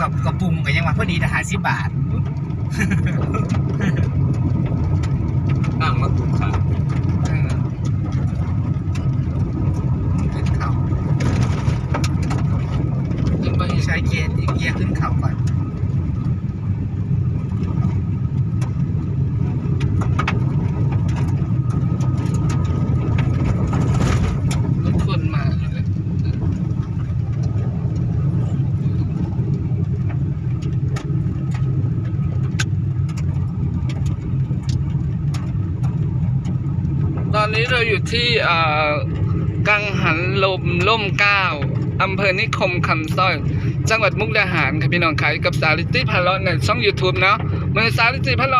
กับกับปรุงกันยังว่าพอดีทหารสิบบาทตั้งมาถูกขาเออขึ้นเขายังไปใช้เกียร์เกียร์ขึ้นเขาก่อน รถคนมาอยู่เลยตอ นนี้เราอยู่ที่กังหันลมล่มเก้าอำเภอนิคมคำสร้อย จังหวัดมุกดาหารครับพี่น้องขายกับสาริตี้พาร์ลในช่อง YouTube เนาะเมื่อสาริตี้พาร์ล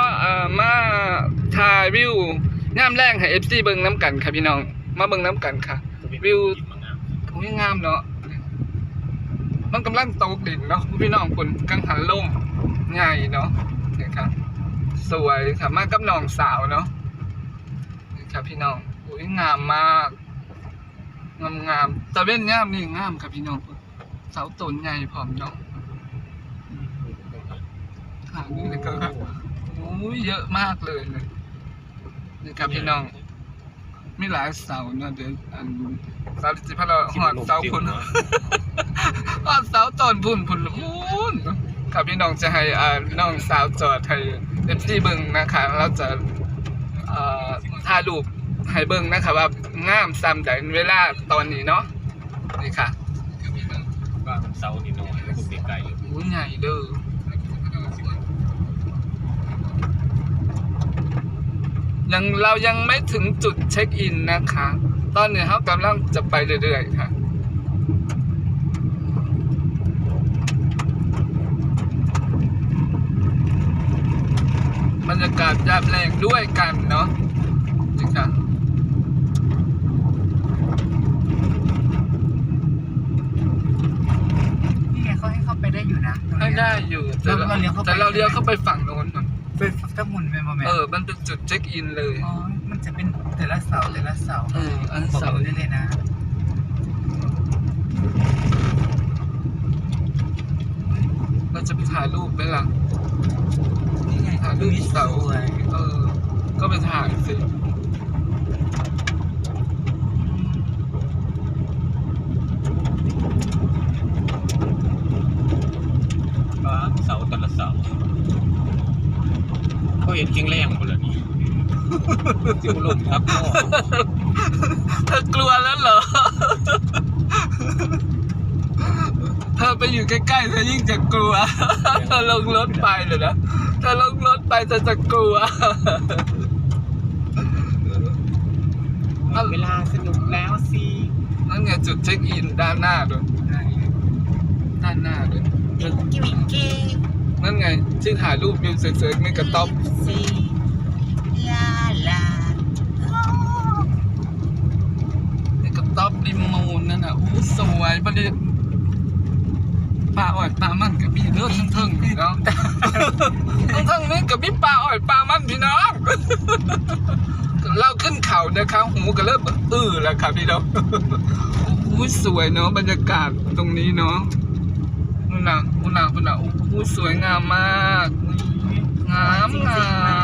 มาถ่ายวิวย่ามแรงให้ FC เบิงน้ำกันครับพี่น้อง มาเบิงน้ำกันค่ะ วิวโอ้ยงามเนาะมันกำลังตกดินเนาะพี่น้องคนกังหันลมใหญ่เนาะนี่ครับสวยค่ะมากับน้องสาวเนาะ ครับพี่น้องโอ้ยงามมาก งามงามตะเว้นงามนี่งามครับพี่น้องเสาต้นใหญ่พร้อมเนาะค่ะนี่เลยก็ครับโอ้ยเยอะมากเลยเลยนี่ครับพี่น้องมีหลายเสาเนาะเดี๋ยวอันเสาที่พะเราหอดเสาพุ่นหอดเสาต้นพุ่นพุ่นพุ่นครับพี่น้องจะให้อ่าน้องสาวจอดให้เอฟซีเบิ่งนะคะเราจะ เอ่อถ่ายรูปให้เบิ่งนะคะว่างามซ้ำใดเวลาตอนนี้เนาะนี่ค่ะครับพี่น้องบ้าเสานี่น้อยแล้วก็ไกลโอ้ยใหญ่เด้อยังเรายังไม่ถึงจุดเช็คอินนะคะ ตอนนี้เขากำลังจะไปเรื่อยๆค่ะ บรรยา กาศยามแรงด้วยกันเนาะนี่ค่ะนี่ไงเขาให้เข้าไปได้อยู่นะตรงให้เนี้ย ได้อยู่แต่เราเราเลี้ยวเข้าไป แต่เราเลี้ยวเข้าไปฝั่งโน้นก่อนเป็นถ้าหมุนไปมาแม่เออ มันเป็นจุดเช็คอินเลยอ๋อมันจะเป็นแต่ละเสาแต่ละเสาเอออันบอกเสาได้เลยนะเราจะไปถ่ายรูปไหมล่ะ นี่ไงถ่เสาสวยเออ ก็ไปถ่ายสิๆบ้าเสาแต่ละเสาก็เห็นเก่งแรงหมดเลยนี่จิวลมครับพ่อเธอกลัวแล้วเหรอ เธอไปอยู่ใกล้ๆเธอยิ่งจะกลัว เธอลงรถไปเลยนะ เธอลงรถไปเธอจะกลัวเวลาสนุกแล้วสินั่นไงจุดเช็คอินด้านหน้าด้วยด้านหน้าด้วยวิงกี้วิงกี้นั่นไงที่ถ่ายรูปวิวสวยๆไม่กระต๊อบซีลาลาไม่กระต๊อบริมมูลนั่นน่ะอู้สวยประเดี๋ยวปลาอ่อยปลามันกับพี่เลือดทั้งเทิงพี่น้อง ทั้งทั้งนี้กับพี่ปลาอ่อยปลามันพี่น้องเราขึ้นเขานะครับหูก็เริ่มอื้อแล้วครับพี่น้องอู้สวยเนาะบรรยากาศตรงนี้เนาะนุ่นน่ะนู่นน่ะนู่นน่ะอู้สวยงามมากงามงาม